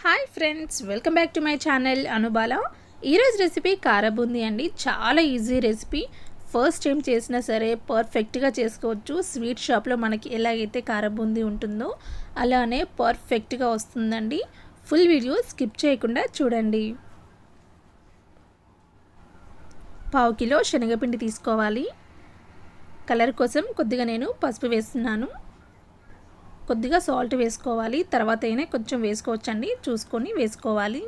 Hi friends welcome back to my channel Anubala. ఈరోజు recipe kara boondi అండి. చాలా ఈజీ రెసిపీ. ఫస్ట్ టైం చేసినా సరే పర్ఫెక్ట్గా చేసుకోవచ్చు. స్వీట్ షాప్లో మనకి ఎలాగైతే కారబూంది ఉంటుందో అలానే పర్ఫెక్ట్గా వస్తుందండి. ఫుల్ వీడియో స్కిప్ చేయకుండా చూడండి. పావు కిలో శనగపిండి తీసుకోవాలి. కలర్ కోసం కొద్దిగా నేను పసుపు వేస్తున్నాను. కొద్దిగా సాల్ట్ వేసుకోవాలి. తర్వాత అయినా కొంచెం వేసుకోవచ్చండి. చూసుకొని వేసుకోవాలి.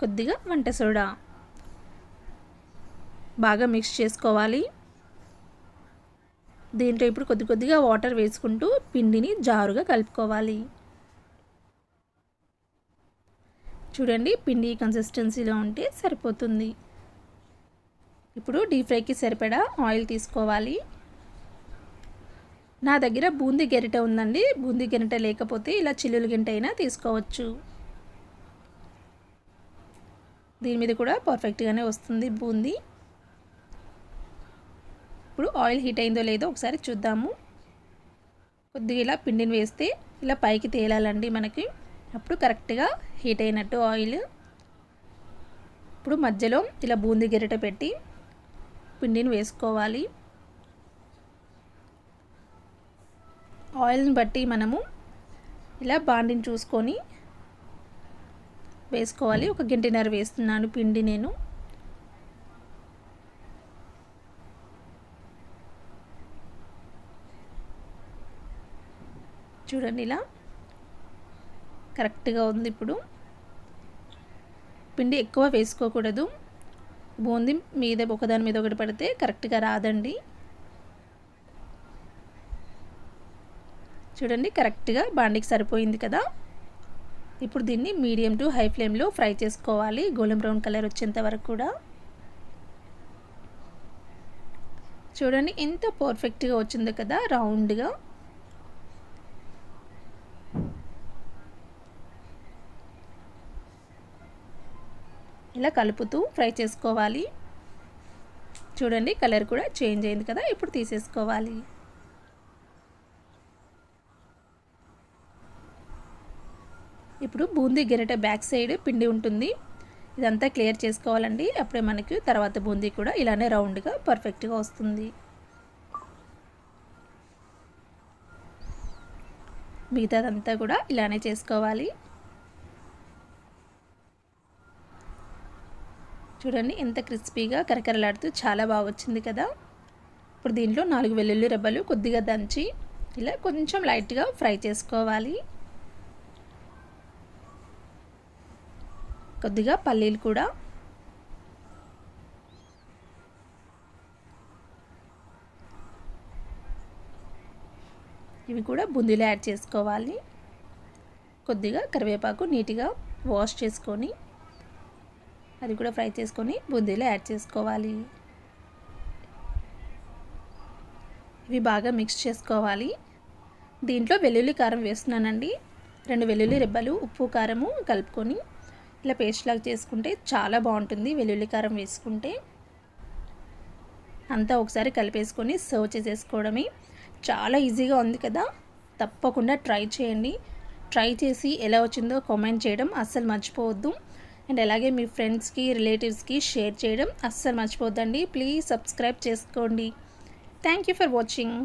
కొద్దిగా వంట సోడా బాగా మిక్స్ చేసుకోవాలి. దీంట్లో ఇప్పుడు కొద్ది కొద్దిగా వాటర్ వేసుకుంటూ పిండిని జారుగా కలుపుకోవాలి. చూడండి పిండి కన్సిస్టెన్సీలో ఉంటే సరిపోతుంది. ఇప్పుడు డీప్ ఫ్రైకి సరిపడా ఆయిల్ తీసుకోవాలి. నా దగ్గర బూందీ గెరిట ఉందండి. బూందీ గెరిట లేకపోతే ఇలా చిల్లులు గింట అయినా తీసుకోవచ్చు. దీని మీద కూడా పర్ఫెక్ట్గానే వస్తుంది బూందీ. ఇప్పుడు ఆయిల్ హీట్ అయిందో లేదో ఒకసారి చూద్దాము. కొద్దిగా ఇలా పిండిని వేస్తే ఇలా పైకి తేలాలండి మనకి. అప్పుడు కరెక్ట్గా హీట్ అయినట్టు ఆయిల్ ఇప్పుడు మధ్యలో ఇలా బూందీ గెరిట పెట్టి పిండిని వేసుకోవాలి. ఆయిల్ని బట్టి మనము ఇలా బాండిని చూసుకొని వేసుకోవాలి. ఒక గంటన్నర వేస్తున్నాను పిండి నేను. చూడండి ఇలా కరెక్ట్గా ఉంది ఇప్పుడు. పిండి ఎక్కువ వేసుకోకూడదు. బూందీ మీద ఒకదాని మీద ఒకటి పడితే కరెక్ట్గా రాదండి. చూడండి కరెక్ట్గా బాండికి సరిపోయింది కదా. ఇప్పుడు దీన్ని మీడియం టు హై ఫ్లేమ్లో ఫ్రై చేసుకోవాలి. గోల్డెన్ బ్రౌన్ కలర్ వచ్చేంత వరకు కూడా. చూడండి ఎంత పర్ఫెక్ట్గా వచ్చిందో కదా రౌండ్గా. ఇలా కలుపుతూ ఫ్రై చేసుకోవాలి. చూడండి కలర్ కూడా చేంజ్ అయింది కదా ఇప్పుడు తీసేసుకోవాలి. ఇప్పుడు బూందీ గెరట బ్యాక్ సైడ్ పిండి ఉంటుంది. ఇదంతా క్లియర్ చేసుకోవాలండి. అప్పుడే మనకి తర్వాత బూందీ కూడా ఇలానే రౌండ్గా పర్ఫెక్ట్గా వస్తుంది. మిగతాదంతా కూడా ఇలానే చేసుకోవాలి. చూడండి ఎంత క్రిస్పీగా కరకరలాడుతూ చాలా బాగా వచ్చింది కదా. ఇప్పుడు దీంట్లో నాలుగు వెల్లుల్లి రెబ్బలు కొద్దిగా దంచి ఇలా కొంచెం లైట్గా ఫ్రై చేసుకోవాలి. కొద్దిగా పల్లీలు కూడా. ఇవి కూడా బుందీలో యాడ్ చేసుకోవాలి. కొద్దిగా కరివేపాకు నీట్గా వాష్ చేసుకొని అది కూడా ఫ్రై చేసుకొని బుందీలో యాడ్ చేసుకోవాలి. ఇవి బాగా మిక్స్ చేసుకోవాలి. దీంట్లో వెల్లుల్లి కారం వేస్తున్నానండి. రెండు వెల్లుల్లి రెబ్బలు ఉప్పు కారము కలుపుకొని ఇట్లా పేస్ట్ లాగా చేసుకుంటే చాలా బాగుంటుంది. వెల్లుల్లి కారం వేసుకుంటే అంతా ఒకసారి కలిపేసుకొని సర్వ్ చేసేసుకోవడమే. చాలా ఈజీగా ఉంది కదా. తప్పకుండా ట్రై చేయండి. ట్రై చేసి ఎలా వచ్చిందో కామెంట్ చేయడం అస్సలు మర్చిపోవద్దు. అండ్ అలాగే మీ ఫ్రెండ్స్కి రిలేటివ్స్కి షేర్ చేయడం అస్సలు మర్చిపోద్దండి ప్లీజ్ సబ్స్క్రైబ్ చేసుకోండి. Thank you for watching.